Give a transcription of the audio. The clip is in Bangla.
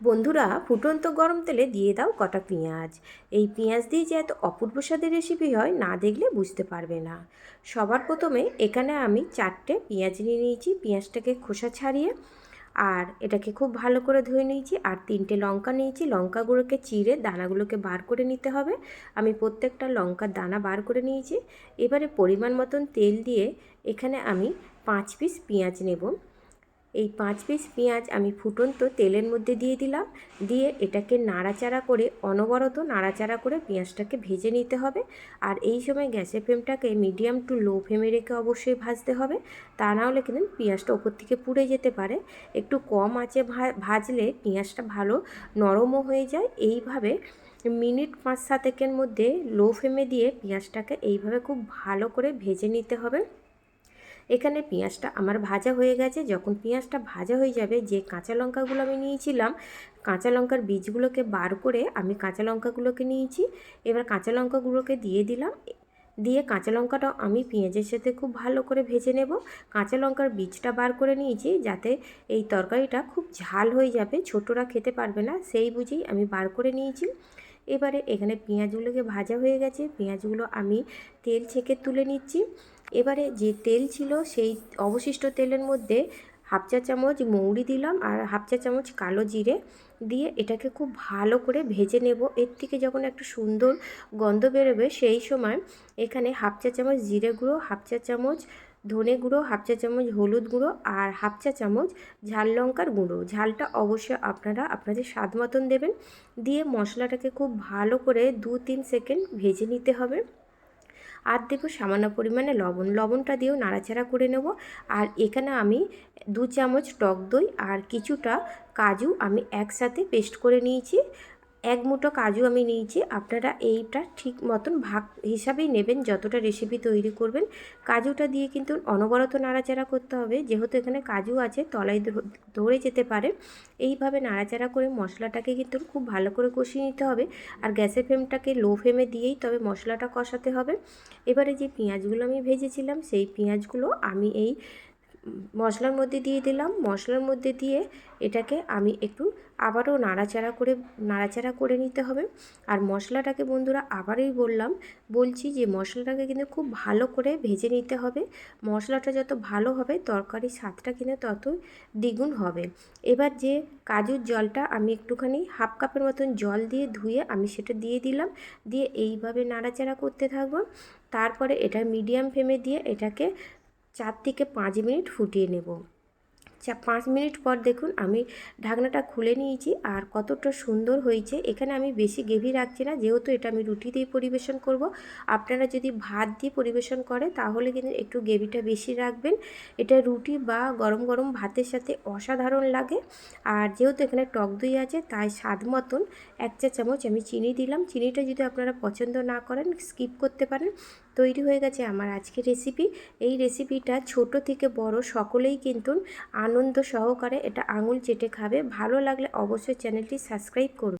বন্ধুরা, ফুটন্ত গরম তেলে দিয়ে দাও কটা পেঁয়াজ। এই পেঁয়াজ দিয়ে যে এত অপূর্ব স্বাদের রেসিপি হয়, না দেখলে বুঝতে পারবে না। সবার প্রথমে এখানে আমি চারটে পেঁয়াজ নিয়ে নিয়েছি। পেঁয়াজটাকে খোসা ছাড়িয়ে আর এটাকে খুব ভালো করে ধুয়ে নিয়েছি আর তিনটে লঙ্কা নিয়েছি। লঙ্কাগুলোকে চিড়ে দানাগুলোকে বার করে নিতে হবে। আমি প্রত্যেকটা লঙ্কার দানা বার করে নিয়েছি। এবারে পরিমাণ মতন তেল দিয়ে এখানে আমি পাঁচ পিস পেঁয়াজ নেব। এই পাঁচ পিস পেঁয়াজ আমি ফুটন্ত তেলের মধ্যে দিয়ে দিলাম। দিয়ে এটাকে নাড়াচাড়া করে, অনবরত নাড়াচাড়া করে পেঁয়াজটাকে ভেজে নিতে হবে। আর এই সময় গ্যাসের ফ্লেমটাকে মিডিয়াম টু লো ফ্লেমে রেখে অবশ্যই ভাজতে হবে। তা না হলে কিন্তু পেঁয়াজটা ওপর থেকে পুড়ে যেতে পারে। একটু কম আঁচে ভাজলে পেঁয়াজটা ভালো নরমও হয়ে যায়। এইভাবে মিনিট পাঁচ সাতেকের মধ্যে লো ফ্লেমে দিয়ে পেঁয়াজটাকে এইভাবে খুব ভালো করে ভেজে নিতে হবে। এখানে পেঁয়াজটা আমার ভাজা হয়ে গেছে। যখন পেঁয়াজটা ভাজা হয়ে যাবে, যে কাঁচা লঙ্কাগুলো আমি নিয়েছিলাম, কাঁচা লঙ্কার বীজগুলোকে বার করে আমি কাঁচা লঙ্কাগুলোকে নিয়েছি। এবার কাঁচা লঙ্কাগুলোকে দিয়ে দিলাম। দিয়ে কাঁচা লঙ্কাটা আমি পেঁয়াজের সাথে খুব ভালো করে ভেজে নেব। কাঁচা লঙ্কার বীজটা বার করে নিয়েছি যাতে এই তরকারিটা খুব ঝাল হয়ে যাবে। ছোটরা খেতে পারবে না, সেই বুঝেই আমি বার করে নিয়েছি। এবারে এখানে পেঁয়াজগুলোকে ভাজা হয়ে গেছে। পেঁয়াজগুলো আমি তেল ছেঁকে তুলে নিচ্ছি। এবারে যে তেল ছিল সেই অবশিষ্ট তেলের মধ্যে হাফ চা চামচ মৌরি দিলাম আর হাফ চা চামচ কালো জিরে দিয়ে এটাকে খুব ভালো করে ভেজে নেব। এর থেকে যখন একটা সুন্দর গন্ধ বেরোবে সেই সময় এখানে হাফ চা চামচ জিরে গুঁড়ো, হাফ চা চামচ ধনে গুঁড়ো, হাফ চা চামচ হলুদ গুঁড়ো আর হাফ চা চামচ ঝাল লঙ্কার গুঁড়ো। ঝালটা অবশ্যই আপনারা আপনাদের স্বাদ মতন দেবেন। দিয়ে মশলাটাকে খুব ভালো করে দু তিন সেকেন্ড ভেজে নিতে হবে। আর দেবো সামান্য পরিমাণে লবণ, লবণটা দিয়েও নাড়াচাড়া করে নেব। আর এখানে আমি দু চামচ টক দই আর কিছুটা কাজু আমি একসাথে পেস্ট করে নিয়েছি। এক মুঠো কাজু আমি নিয়েছি। আপনারা এইটা ঠিক মতন ভাগ হিসাবেই নেবেন, যতটা রেসিপি তৈরি করবেন। কাজুটা দিয়ে কিন্তু অনবরত নাড়াচাড়া করতে হবে। যেহেতু এখানে কাজু আছে, তলায় ধরে যেতে পারে। এইভাবে নাড়াচাড়া করে মশলাটাকে কিন্তু খুব ভালো করে কষিয়ে নিতে হবে। আর গ্যাসের ফ্লেমটাকে লো ফ্লেমে দিয়েই তবে মশলাটা কষাতে হবে। এবারে যে পেঁয়াজগুলো আমি ভেজেছিলাম, সেই পেঁয়াজগুলো আমি এই মশলার মধ্যে দিয়ে দিলাম। মশলার মধ্যে দিয়ে এটাকে আমি একটু আবারও নাড়াচাড়া করে নাড়াচাড়া করে নিতে হবে। আর মশলাটাকে বন্ধুরা আবারই বললাম, বলছি যে মশলাটাকে কিন্তু খুব ভালো করে ভেজে নিতে হবে। মশলাটা যত ভালো হবে তরকারির স্বাদটা কিন্তু তত দ্বিগুণ হবে। এবার যে কাজুর জলটা আমি একটুখানি হাফ কাপের মতন জল দিয়ে ধুয়ে আমি সেটা দিয়ে দিলাম। দিয়ে এইভাবে নাড়াচাড়া করতে থাকব। তারপরে এটা মিডিয়াম ফ্লেমে দিয়ে এটাকে চার থেকে পাঁচ মিনিট ফুটিয়ে নেব। চা পাঁচ মিনিট পর দেখুন আমি ঢাকনাটা খুলে নিয়েছি আর কতটা সুন্দর হয়েছে। এখানে আমি বেশি গেভি রাখছি না, যেহেতু এটা আমি রুটি দিয়ে পরিবেশন করব। আপনারা যদি ভাত দিয়ে পরিবেশন করে, তাহলে কিন্তু একটু গেভিটা বেশি রাখবেন। এটা রুটি বা গরম গরম ভাতের সাথে অসাধারণ লাগে। আর যেহেতু এখানে টক দই আছে, তাই স্বাদ মতন এক চা চামচ আমি চিনি দিলাম। চিনিটা যদি আপনারা পছন্দ না করেন, স্কিপ করতে পারেন। তৈরি হয়ে গেছে আমার আজকের রেসিপি। এই রেসিপিটা ছোট থেকে বড় সকলেই কিন্তু আনন্দ সহকারে এটা আঙুল চেটে খাবে। ভালো লাগলে অবশ্যই চ্যানেলটি সাবস্ক্রাইব করুন।